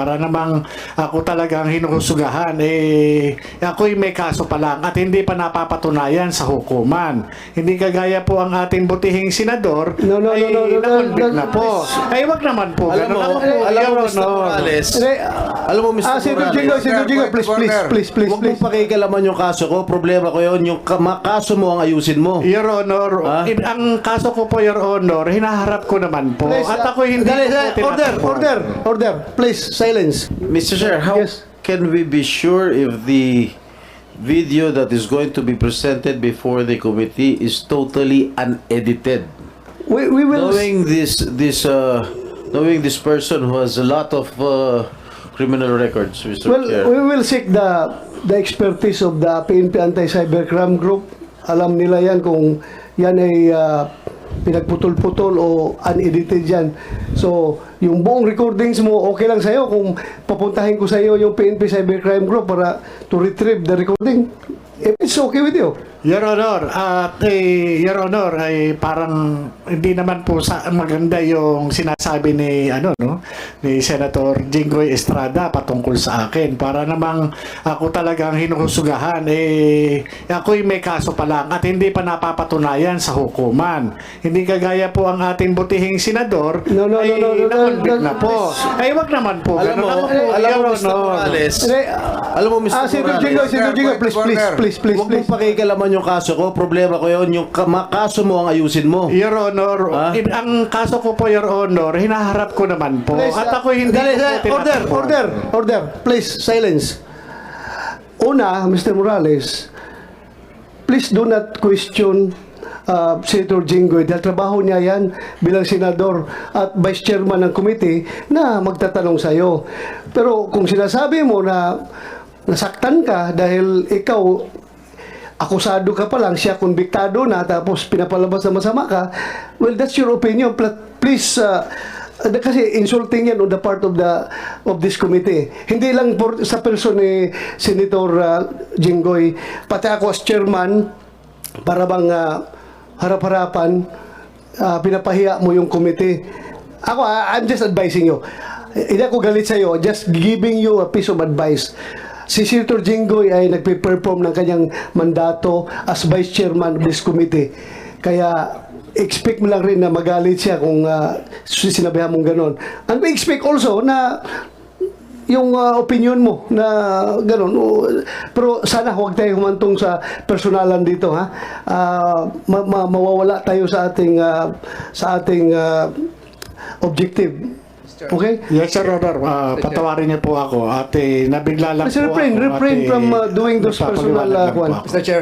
para namang ako talagang hinuhusugahan. Eh, ako'y may kaso pa lang at hindi pa napapatunayan sa hukuman. Hindi kagaya po ang ating butihing senador No, no, no, ay no, no, no, na-convict no, na po. Ay, wag naman po. Alam mo, alam mo, Mr. Morales, Hindi, alam mo, Mr. Ah, Morales, Jingo, Jingo, Point please, please, please, please, Huwag mong pakikalaman yung kaso ko. Problema ko yun. Yung kaso mo ang ayusin mo. Your Honor, ang kaso ko po, Your Honor, hinaharap ko naman po. At ako hindi po dali, order, order, order. Please, silence. Mr. Chair, how Yes. can we be sure if the video that is going to be presented before the committee is totally unedited? We, we will... Knowing this, this, uh, knowing this person who has a lot of uh, criminal records, Mr. Well, Chair. we will seek the the expertise of the PNP Anti-Cybercrime Group. Alam nila yan kung yan ay ah, pinagputol-putol o unedited yan. So, yung buong recordings mo, okay lang sa'yo kung papuntahin ko sa'yo yung PNP Cybercrime Group para to retrieve the recording. If it's okay with you. Your Honor, at eh, Your Honor, ay parang hindi naman po sa maganda yung sinasabi ni ano no ni Senator Jinggoy Estrada patungkol sa akin para namang ako talagang hinuhusugahan eh ako'y may kaso pa lang at hindi pa napapatunayan sa hukuman. Hindi kagaya po ang ating butihing senador No, no, no, ay no, no, no, na-convict no, na po. Ay wag naman po. Alam mo, alam mo, Mr. Morales, alam mo, Mr. Ah, Senator Morales, Senator Jingo, Point of please, please, order. please, please, huwag please. mong pakikalaman yung kaso ko. Problema ko yun. Yung ka- ma- kaso mo ang ayusin mo. Your Honor, in- ang kaso ko po, Your Honor, hinaharap ko naman po. Please, At ah, ako hindi dali, ko po order, tinatakbuhan. order, order. Please, silence. Una, Mr. Morales, please do not question uh, Senator Jinggoy dahil trabaho niya yan bilang senador at vice chairman ng committee na magtatanong sa iyo. Pero kung sinasabi mo na nasaktan ka dahil ikaw akusado ka pa lang, siya konbiktado na, tapos pinapalabas na masama ka, well, that's your opinion. Please, uh, uh, kasi insulting yan on the part of the of this committee. Hindi lang por, sa person ni Senator uh, Jinggoy, pati ako as chairman, para bang uh, harap-harapan, uh, pinapahiya mo yung committee. Ako, I'm just advising you. Hindi ako galit sa'yo, just giving you a piece of advice. Si Senator Jinggoy ay nagpe-perform ng kanyang mandato as vice chairman of this committee. Kaya expect mo lang rin na magalit siya kung uh, sinabihan mong ganon. And we expect also na yung uh, opinion mo na gano'n. O, Pero sana huwag tayo humantong sa personalan dito ha. Ah, ma- ma- mawawala tayo sa ating ah, sa ating ah, objective. Okay? Yes, Sir Honor. Uh, patawarin niyo po ako at eh, nabigla lang Please po refrain, ako. at, refrain eh, from uh, doing those personal uh, lang po kwan. ako. Mr. Chair,